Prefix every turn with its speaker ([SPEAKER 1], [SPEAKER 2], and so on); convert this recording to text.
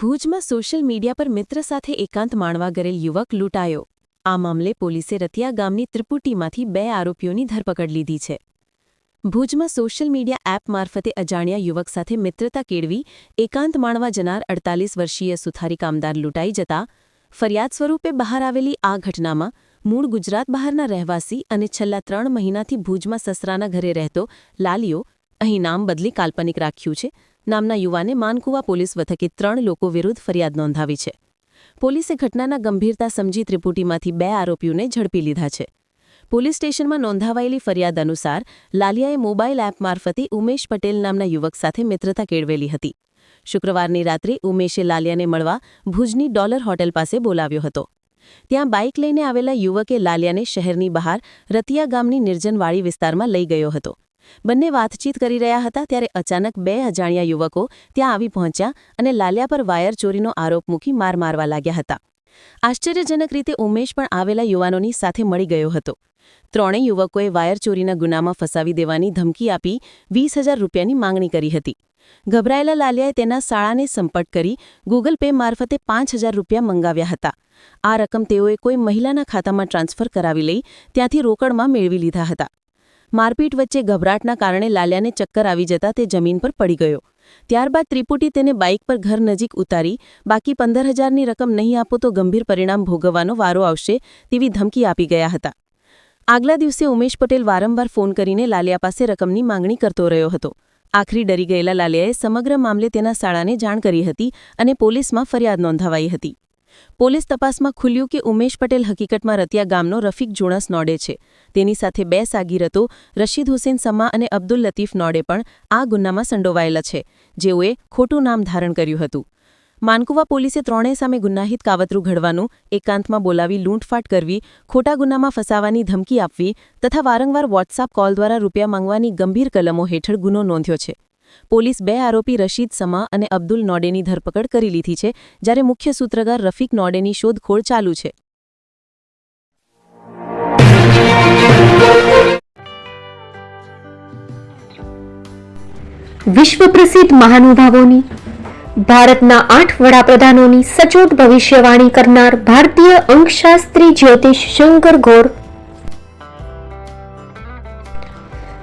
[SPEAKER 1] ભુજમાં social media પર મિત્ર સાથે એકાંત માણવા ગરેલ યુવક લૂંટાયો. આ મામલે પોલીસે રતિયા ગામની ત્રિપુટીમાંથી બે આરોપીઓની ધરપકડ લીધી છે. ભુજમાં સોશિયલ મીડિયા એપ મારફતે અજાણ્યા યુવક સાથે મિત્રતા કેળવી એકાંત માણવા જનાર અડતાલીસ વર્ષીય સુથારી કામદાર લૂંટાઈ જતા ફરિયાદ સ્વરૂપે બહાર આવેલી આ ઘટનામાં મૂળ ગુજરાત બહારના રહેવાસી અને છેલ્લા ત્રણ મહિનાથી ભુજમાં સસરાના ઘરે રહેતો લાલિયો અહીં નામ બદલી કાલ્પનિક રાખ્યું છે. નામના યુવાને માનકુવા પોલીસ મથકે ત્રણ લોકો વિરુદ્ધ ફરિયાદ નોંધાવી છે. પોલીસે ઘટનાના ગંભીરતા સમજી ત્રિપુટીમાંથી બે આરોપીઓને ઝડપી લીધા છે. પોલીસ સ્ટેશનમાં નોંધાવાયેલી ફરિયાદ અનુસાર, લાલિયાએ મોબાઈલ એપ મારફતે ઉમેશ પટેલ નામના યુવક સાથે મિત્રતા કેળવેલી હતી. શુક્રવારની રાત્રે ઉમેશે લાલિયાને મળવા ભુજની ડોલર હોટેલ પાસે બોલાવ્યો હતો. ત્યાં બાઇક લઈને આવેલા યુવકે લાલિયાને શહેરની બહાર રતિયા ગામની નિર્જનવાળી વિસ્તારમાં લઈ ગયો હતો. બંને વાતચીત કરી રહ્યા હતા ત્યારે અચાનક બે અજાણ્યા યુવકો ત્યાં આવી પહોંચ્યા અને લાલિયા પર વાયર ચોરીનો આરોપ મૂકી માર મારવા લાગ્યા હતા. આશ્ચર્યજનક રીતે ઉમેશ પણ આવેલા યુવાનોની સાથે મળી ગયો હતો. ત્રણેય યુવકોએ વાયર ચોરીના ગુનામાં ફસાવી દેવાની ધમકી આપી વીસ હજાર રૂપિયાની માંગણી કરી હતી. ગભરાયેલા લાલિયાએ તેના શાળાને સંપર્ક કરી ગૂગલ પે મારફતે પાંચ હજાર રૂપિયા મંગાવ્યા હતા. આ રકમ તેઓએ કોઈ મહિલાના ખાતામાં ટ્રાન્સફર કરાવી લઈ ત્યાંથી રોકડમાં મેળવી લીધા હતા. મારપીટ વચ્ચે ગભરાટના કારણે લાલિયાને ચક્કર આવી જતા તે જમીન પર પડી ગયો. ત્યારબાદ ત્રિપુટી તેને બાઇક પર ઘર નજીક ઉતારી, બાકી પંદર હજારની રકમ નહીં આપો તો ગંભીર પરિણામ ભોગવવાનો વારો આવશે તેવી ધમકી આપી ગયા હતા. આગલા દિવસે ઉમેશ પટેલ વારંવાર ફોન કરીને લાલિયા પાસે રકમની માંગણી કરતો રહ્યો હતો. આખરી ડરી ગયેલા લાલિયાએ સમગ્ર મામલે તેના શાળાને જાણ કરી હતી અને પોલીસમાં ફરિયાદ નોંધાવાઈ હતી. પોલીસ તપાસમાં ખુલ્યું કે ઉમેશ પટેલ હકીકતમાં રતિયા ગામનો રફીક જોણસ નોડે છે. તેની સાથે બે સાગીરતો, રશીદ હુસેન સમા અને અબ્દુલ લતીફ નોડે પણ આ ગુન્નામાં સંડોવાયેલા છે, જેઓએ ખોટું નામ ધારણ કર્યું હતું. માનકુવા પોલીસે ત્રણેય સામે ગુનાહિત કાવતરું ઘડવાનું, એકાંતમાં બોલાવી લૂંટફાટ કરવી, ખોટા ગુનામાં ફસાવાની ધમકી આપવી તથા વારંવાર વોટ્સએપ કોલ દ્વારા રૂપિયા માંગવાની ગંભીર કલમો હેઠળ ગુનો નોંધ્યો છે. પોલીસ બે આરોપી રશીદ સમા અને અબ્દુલ નોડેની ધરપકડ કરી લીધી છે, જ્યારે મુખ્ય સૂત્રધાર રફીક નોડેની શોધખોળ ચાલુ છે.
[SPEAKER 2] વિશ્વ પ્રસિદ્ધ મહાનુભાવોની, ભારતના આઠ વડાપ્રધાનોની સચોટ ભવિષ્યવાણી કરનાર ભારતીય અંકશાસ્ત્રી જ્યોતિષ શંકર ગોર